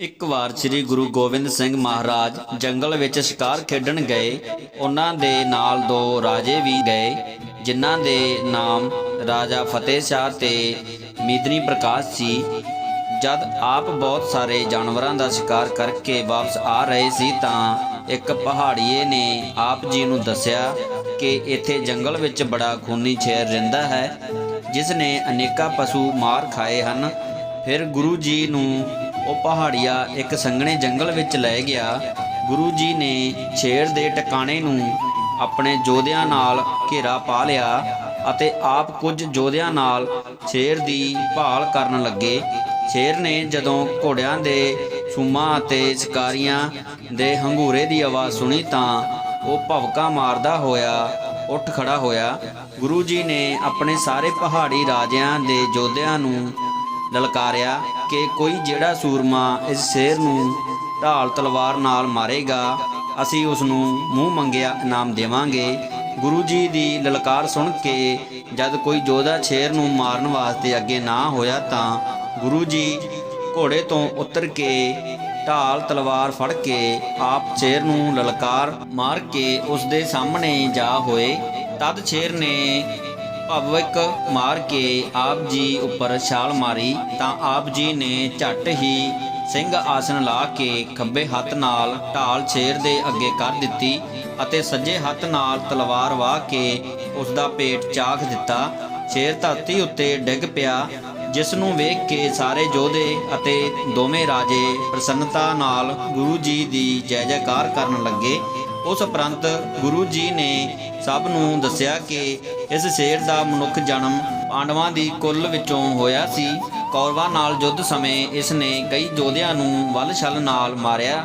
ਇੱਕ ਵਾਰ ਸ੍ਰੀ ਗੁਰੂ ਗੋਬਿੰਦ ਸਿੰਘ ਮਹਾਰਾਜ ਜੰਗਲ ਵਿੱਚ ਸ਼ਿਕਾਰ ਖੇਡਣ ਗਏ, ਉਹਨਾਂ ਦੇ ਨਾਲ ਦੋ ਰਾਜੇ ਵੀ ਗਏ, ਜਿਨ੍ਹਾਂ ਦੇ ਨਾਮ ਰਾਜਾ ਫਤਿਹ ਸ਼ਾਹ ਤੇ ਮੀਦਨੀ ਪ੍ਰਕਾਸ਼ ਸੀ। ਜਦ ਆਪ ਬਹੁਤ ਸਾਰੇ ਜਾਨਵਰਾਂ ਦਾ ਸ਼ਿਕਾਰ ਕਰਕੇ ਵਾਪਸ ਆ ਰਹੇ ਸੀ ਤਾਂ ਇੱਕ ਪਹਾੜੀਏ ਨੇ ਆਪ ਜੀ ਨੂੰ ਦੱਸਿਆ ਕਿ ਇੱਥੇ ਜੰਗਲ ਵਿੱਚ ਬੜਾ ਖੂਨੀ ਸ਼ੇਰ ਰਹਿੰਦਾ ਹੈ, ਜਿਸ ਨੇ ਅਨੇਕਾਂ ਪਸ਼ੂ ਮਾਰ ਖਾਏ ਹਨ। ਫਿਰ ਗੁਰੂ ਜੀ ਨੂੰ ਉਹ ਪਹਾੜੀਆ ਇੱਕ ਸੰਘਣੇ ਜੰਗਲ ਵਿੱਚ ਲੈ ਗਿਆ। ਗੁਰੂ ਜੀ ਨੇ ਸ਼ੇਰ ਦੇ ਟਿਕਾਣੇ ਨੂੰ ਆਪਣੇ ਯੋਧਿਆਂ ਨਾਲ ਘੇਰਾ ਪਾ ਲਿਆ ਅਤੇ ਆਪ ਕੁਝ ਯੋਧਿਆਂ ਨਾਲ ਸ਼ੇਰ ਦੀ ਭਾਲ ਕਰਨ ਲੱਗੇ। ਸ਼ੇਰ ਨੇ ਜਦੋਂ ਘੋੜਿਆਂ ਦੇ ਸੂਮਾਂ ਅਤੇ ਸ਼ਿਕਾਰੀਆਂ ਦੇ ਹੰਗੂਰੇ ਦੀ ਆਵਾਜ਼ ਸੁਣੀ ਤਾਂ ਉਹ ਭਵਕਾ ਮਾਰਦਾ ਹੋਇਆ, ਉੱਠ ਖੜਾ ਹੋਇਆ। ਗੁਰੂ ਜੀ ਨੇ ਆਪਣੇ ਸਾਰੇ ਪਹਾੜੀ ਰਾਜਿਆਂ ਦੇ ਯੋਧਿਆਂ ਨੂੰ ਲਲਕਾਰਿਆ। ਕਿ ਕੋਈ ਜਿਹੜਾ ਸੂਰਮਾ ਇਸ ਸ਼ੇਰ ਨੂੰ ਢਾਲ ਤਲਵਾਰ ਨਾਲ ਮਾਰੇਗਾ, ਅਸੀਂ ਉਸ ਨੂੰ ਮੂੰਹ ਮੰਗਿਆ ਇਨਾਮ ਦੇਵਾਂਗੇ। ਗੁਰੂ ਜੀ ਦੀ ਲਲਕਾਰ ਸੁਣ ਕੇ ਜਦ ਕੋਈ ਯੋਧਾ ਸ਼ੇਰ ਨੂੰ ਮਾਰਨ ਵਾਸਤੇ ਅੱਗੇ ਨਾ ਹੋਇਆ ਤਾਂ ਗੁਰੂ ਜੀ ਘੋੜੇ ਤੋਂ ਉਤਰ ਕੇ ਢਾਲ ਤਲਵਾਰ ਫੜ ਕੇ ਆਪ ਸ਼ੇਰ ਨੂੰ ਲਲਕਾਰ ਮਾਰ ਕੇ ਉਸ ਦੇ ਸਾਹਮਣੇ ਜਾ ਹੋਏ। ਤਦ ਸ਼ੇਰ ਨੇ ਭਵਿਕ ਮਾਰ ਕੇ ਆਪ ਜੀ ਉੱਪਰ ਛਾਲ ਮਾਰੀ, ਤਾਂ ਆਪ ਜੀ ਨੇ ਝੱਟ ਹੀ ਸਿੰਘ ਆਸਨ ਲਾ ਕੇ ਖੱਬੇ ਹੱਥ ਨਾਲ ਢਾਲ ਸ਼ੇਰ ਦੇ ਅੱਗੇ ਕਰ ਦਿੱਤੀ ਅਤੇ ਸੱਜੇ ਹੱਥ ਨਾਲ ਤਲਵਾਰ ਵਾਹ ਕੇ ਉਸ ਦਾ ਪੇਟ ਚਾਖ ਦਿੱਤਾ। ਸ਼ੇਰ ਧਰਤੀ ਉੱਤੇ ਡਿੱਗ ਪਿਆ, ਜਿਸ ਨੂੰ ਵੇਖ ਕੇ ਸਾਰੇ ਯੋਧੇ ਅਤੇ ਦੋਵੇਂ ਰਾਜੇ ਪ੍ਰਸੰਨਤਾ ਨਾਲ ਗੁਰੂ ਜੀ ਦੀ ਜੈ ਜੈਕਾਰ ਕਰਨ ਲੱਗੇ। ਉਸ ਉਪਰੰਤ ਗੁਰੂ ਜੀ ਨੇ ਸਭ ਨੂੰ ਦੱਸਿਆ ਕਿ ਇਸ ਸ਼ੇਰ ਦਾ ਮਨੁੱਖ ਜਨਮ ਪਾਂਡਵਾਂ ਦੀ ਕੁੱਲ ਵਿੱਚੋਂ ਹੋਇਆ ਸੀ। ਕੌਰਵਾਂ ਨਾਲ ਯੁੱਧ ਸਮੇਂ ਇਸ ਨੇ ਕਈ ਯੋਧਿਆਂ ਨੂੰ ਵੱਲ ਨਾਲ ਮਾਰਿਆ।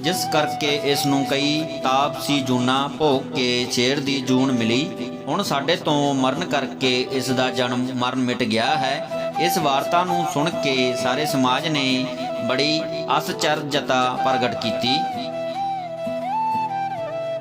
ਜਿਸ ਕਰਕੇ ਇਸ ਨੂੰ ਕਈ ਤਾਪਸੀ ਜੂਨਾ ਭੋਗ ਕੇ ਸ਼ੇਰ ਦੀ ਜੂਨ ਮਿਲੀ। ਹੁਣ ਸਾਡੇ ਤੋਂ ਮਰਨ ਕਰਕੇ ਇਸ ਦਾ ਜਨਮ ਮਰਨ ਮਿਟ ਗਿਆ ਹੈ। ਇਸ ਵਾਰਤਾ ਨੂੰ ਸੁਣ ਕੇ ਸਾਰੇ ਸਮਾਜ ਨੇ ਬੜੀ ਅਸਚਰਜਤਾ ਪ੍ਰਗਟ ਕੀਤੀ।